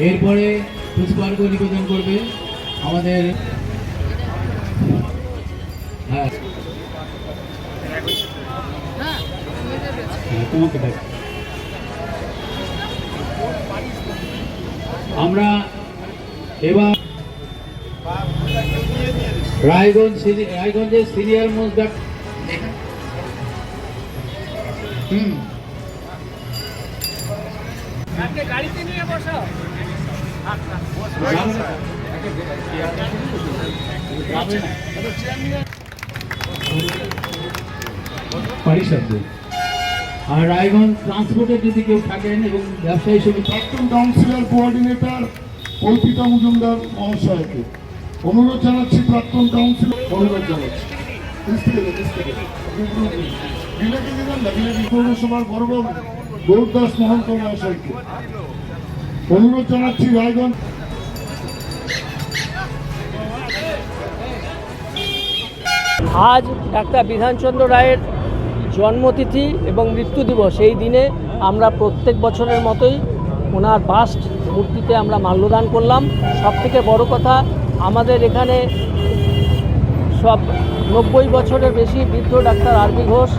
এরপরে পুষ্পার্ঘ নিবেদন করবে আমাদের হ্যাঁ। হ্যাঁ, তোমাকে দেখ। আমরা এবার রায়গঞ্জ রায়গঞ্জের সিনিয়র মোস্ট হুম। যাবে না? যাবে আর রায়গঞ্জ ট্রান্সপোর্টের যদি কেউ থাকেন এবং ব্যবসায়ী সমিতি প্রাক্তন কাউন্সিলর কোঅর্ডিনেটর কল্পিতা মজুমদার মহাশয়কে অনুরোধ জানাচ্ছি প্রাক্তন কাউন্সিলর অনুরোধ জানাচ্ছি। পৌরসভার বড়বাবু, গৌরদাস মহন্ত মহাশয়কে। অনুরোধ জানাচ্ছি রায়গঞ্জ। আজ ডাক্তার বিধানচন্দ্র রায়ের জন্মতিথি এবং মৃত্যু দিবস। এই দিনে আমরা প্রত্যেক বছরের মতোই ওনার বাস্ট মূর্তিতে আমরা মাল্যদান করলাম। সব থেকে বড় কথা, আমাদের এখানে সব নব্বই বছরের বেশি বৃদ্ধ ডাক্তার আরবি ঘোষ,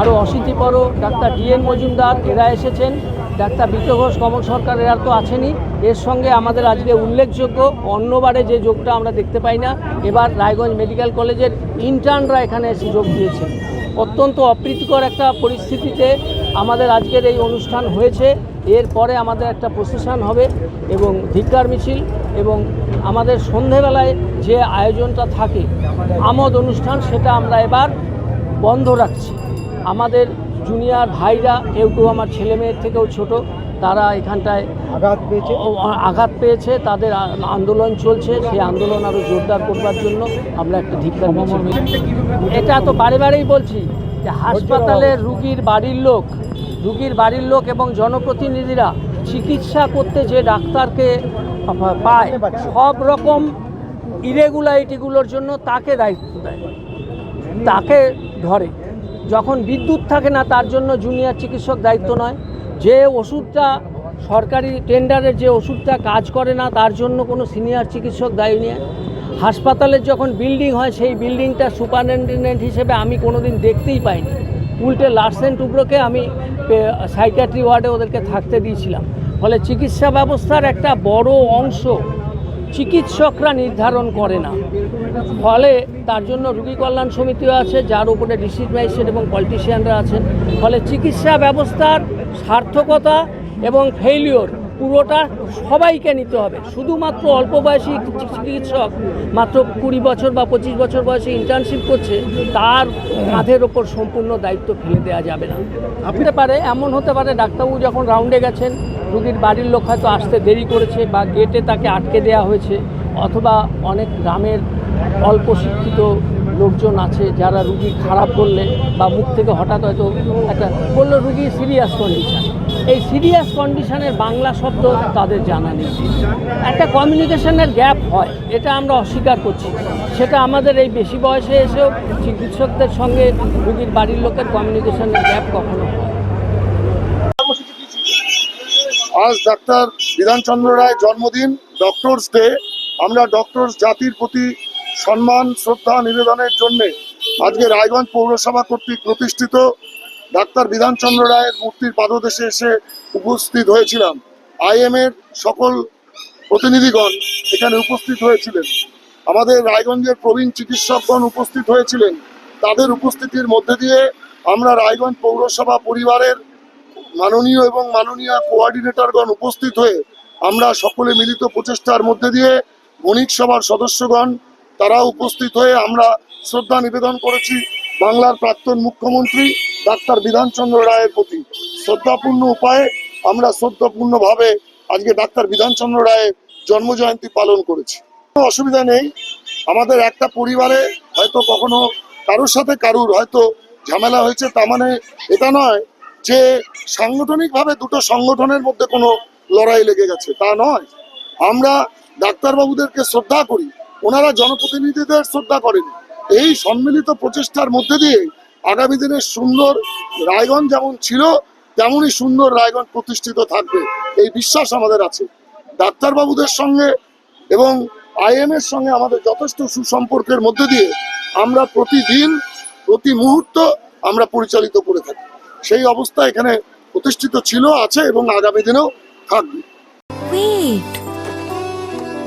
আরও অশীতিপর ডাক্তার ডিএন মজুমদার, এরা এসেছেন। ডাক্তার বিত ঘোষ, কমল সরকার এরা তো আছেনই এর সঙ্গে আমাদের আজকে উল্লেখযোগ্য অন্যবারে যে যোগটা আমরা দেখতে পাই না, এবার রায়গঞ্জ মেডিকেল কলেজের ইন্টার্নরা এখানে এসে যোগ দিয়েছেন। অত্যন্ত অপ্রীতিকর একটা পরিস্থিতিতে আমাদের আজকের এই অনুষ্ঠান হয়েছে। এরপরে আমাদের একটা প্রসেশন হবে এবং ধিক্কার মিছিল এবং আমাদের সন্ধেবেলায় যে আয়োজনটা থাকে, আমোদ অনুষ্ঠান, সেটা আমরা এবার বন্ধ রাখছি। আমাদের জুনিয়র ভাইরা কেউ কেউ আমার ছেলে মেয়ের থেকেও ছোট তারা এখানটায় আঘাত পেয়েছে? আঘাত পেয়েছে তাদের আন্দোলন চলছে সেই আন্দোলন আরও জোরদার করবার জন্য আমরা একটা ধিক্কার মিছিল এটা তো বারে বারেই বলছি যে হাসপাতালে রুগীর বাড়ির লোক রুগীর বাড়ির লোক এবং জনপ্রতিনিধিরা চিকিৎসা করতে যে ডাক্তারকে পায় সব রকম ইরেগুলারিটিগুলোর জন্য তাকে দায়িত্ব দেয় তাকে ধরে। যখন বিদ্যুৎ থাকে না, তার জন্য জুনিয়র চিকিৎসক দায়িত্ব নয়। যে ওষুধটা সরকারি টেন্ডারের যে ওষুধটা কাজ করে না, তার জন্য কোনো সিনিয়র চিকিৎসক দায়ী নিয়ে। হাসপাতালের যখন বিল্ডিং হয়, সেই বিল্ডিংটা সুপারিনটেন্ডেন্ট হিসেবে আমি কোনো দিন দেখতেই পাইনি। উল্টে লার্সেন টুকরোকে আমি সাইকাট্রি ওয়ার্ডে ওদেরকে থাকতে দিয়েছিলাম। ফলে চিকিৎসা ব্যবস্থার একটা বড় অংশ চিকিৎসকরা নির্ধারণ করে না। ফলে তার জন্য রুগী কল্যাণ সমিতিও আছে, যার উপরে ডিস্ট্রিক্ট ম্যাজিস্ট্রেট এবং পলিটিশিয়ানরা আছেন। ফলে চিকিৎসা ব্যবস্থার সার্থকতা এবং ফেইলিওর পুরোটা সবাইকে নিতে হবে। শুধুমাত্র অল্প বয়সী চিকিৎসক, মাত্র কুড়ি বছর বা পঁচিশ বছর বয়সে ইন্টার্নশিপ করছে, তার কাঁধের ওপর সম্পূর্ণ দায়িত্ব ফেলে দেওয়া যাবে না। হতে পারে, এমন হতে পারে, ডাক্তারবাবু যখন রাউন্ডে গেছেন, রুগীর বাড়ির লোক হয়তো আসতে দেরি করেছে বা গেটে তাকে আটকে দেওয়া হয়েছে, অথবা অনেক গ্রামের অল্প শিক্ষিত লোকজন আছে যারা রুগী খারাপ করলে বা মুখ থেকে হঠাৎ হয়তো একটা বলল, রুগী সিরিয়াস কন্ডিশন এই সিরিয়াস কন্ডিশনের বাংলা শব্দ তাদের জানা নেই। একটা কমিউনিকেশনের গ্যাপ হয়, এটা আমরা অস্বীকার করছি। সেটা আমাদের এই বেশি বয়সে এসেও চিকিৎসকদের সঙ্গে রুগীর বাড়ির লোকের কমিউনিকেশনের গ্যাপ কখনো। আজ ডাক্তার বিধানচন্দ্র রায় জন্মদিন ডক্টরস ডে আমরা ডক্টরস জাতির প্রতি সম্মান, শ্রদ্ধা, নিবেদনের জন্য আজকে রায়গঞ্জ পৌরসভা কর্তৃক প্রতিষ্ঠিত ডাক্তার বিধানচন্দ্র রায়ের মূর্তির পাদদেশে এসে উপস্থিত হয়েছিলাম। আইএম এর সকল প্রতিনিধিগণ এখানে উপস্থিত হয়েছিলেন। আমাদের রায়গঞ্জের প্রবীণ চিকিৎসকগণ উপস্থিত হয়েছিলেন। তাদের উপস্থিতির মধ্যে দিয়ে আমরা রায়গঞ্জ পৌরসভা পরিবারের মাননীয় এবং মাননীয় কোঅর্ডিনেটরগণ উপস্থিত হয়ে আমরা সকলে মিলিত প্রচেষ্টার মধ্যে দিয়ে বণিক সভার সদস্যগণ তারা উপস্থিত হয়ে আমরা শ্রদ্ধা নিবেদন করেছি বাংলার প্রাক্তন মুখ্যমন্ত্রী ডাক্তার বিধানচন্দ্র রায়ের প্রতি। শ্রদ্ধাপূর্ণ উপায়ে আমরা শ্রদ্ধাপূর্ণভাবে আজকে ডাক্তার বিধানচন্দ্র রায়ের জন্মজয়ন্তী পালন করেছি। কোনো অসুবিধা নেই। আমাদের একটা পরিবারে হয়তো কখনো কারোর সাথে কারুর হয়তো ঝামেলা হয়েছে তা মানে এটা নয় যে সাংগঠনিকভাবে দুটো সংগঠনের মধ্যে কোনো লড়াই লেগে গেছে, তা নয়। আমরা ডাক্তারবাবুদেরকে শ্রদ্ধা করি। ওনারা জনপ্রতিনিধিদের শ্রদ্ধা করেন। এই সম্মিলিত প্রচেষ্টার মধ্যে দিয়ে আগামী দিনের সুন্দর রায়গঞ্জ যেমন ছিল, তেমনই সুন্দর রায়গঞ্জ প্রতিষ্ঠিত থাকবে। এই বিশ্বাস আমাদের আছে। ডাক্তারবাবুদের সঙ্গে এবং আইএম এর সঙ্গে আমাদের যথেষ্ট সুসম্পর্কের মধ্যে দিয়ে আমরা প্রতিদিন, প্রতি মুহূর্ত আমরা পরিচালিত করে থাকি। সেই অবস্থা এখানে প্রতিষ্ঠিত ছিল, আছে এবং আগামী দিনেও থাকবে.